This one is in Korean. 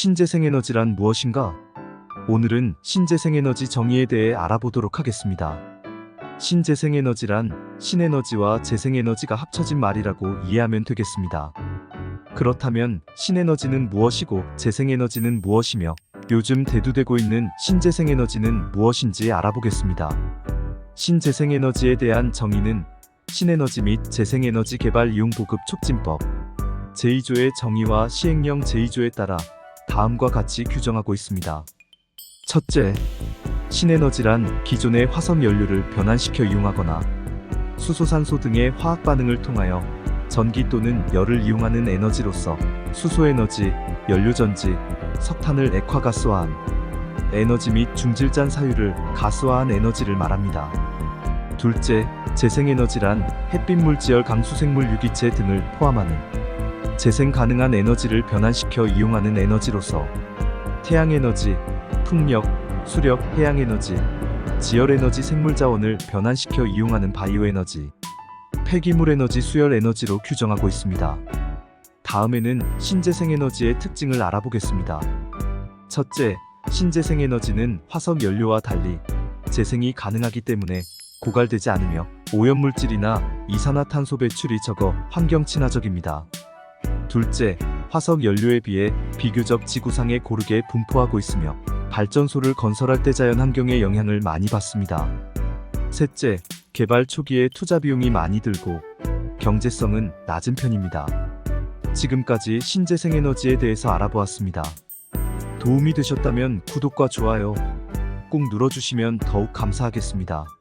신재생에너지란 무엇인가? 오늘은 신재생에너지 정의에 대해 알아보도록 하겠습니다. 신재생에너지란 신에너지와 재생에너지가 합쳐진 말이라고 이해하면 되겠습니다. 그렇다면 신에너지는 무엇이고 재생에너지는 무엇이며 요즘 대두되고 있는 신재생에너지는 무엇인지 알아보겠습니다. 신재생에너지에 대한 정의는 신에너지 및 재생에너지 개발 이용 보급 촉진법 제2조의 정의와 시행령 제2조에 따라 다음과 같이 규정하고 있습니다. 첫째, 신에너지란 기존의 화석 연료를 변환시켜 이용하거나 수소산소 등의 화학 반응을 통하여 전기 또는 열을 이용하는 에너지로서 수소에너지, 연료전지, 석탄을 액화가스화한 에너지 및 중질잔 사유를 가스화한 에너지를 말합니다. 둘째, 재생에너지란 햇빛 물지열 강수생물 유기체 등을 포함하는 재생 가능한 에너지를 변환시켜 이용하는 에너지로서 태양에너지, 풍력, 수력, 해양에너지, 지열에너지 생물자원을 변환시켜 이용하는 바이오에너지, 폐기물에너지 수열에너지로 규정하고 있습니다. 다음에는 신재생에너지의 특징을 알아보겠습니다. 첫째, 신재생에너지는 화석 연료와 달리 재생이 가능하기 때문에 고갈되지 않으며 오염물질이나 이산화탄소 배출이 적어 환경 친화적입니다. 둘째, 화석 연료에 비해 비교적 지구상에 고르게 분포하고 있으며 발전소를 건설할 때 자연 환경에 영향을 많이 받습니다. 셋째, 개발 초기에 투자 비용이 많이 들고 경제성은 낮은 편입니다. 지금까지 신재생 에너지에 대해서 알아보았습니다. 도움이 되셨다면 구독과 좋아요 꼭 눌러주시면 더욱 감사하겠습니다.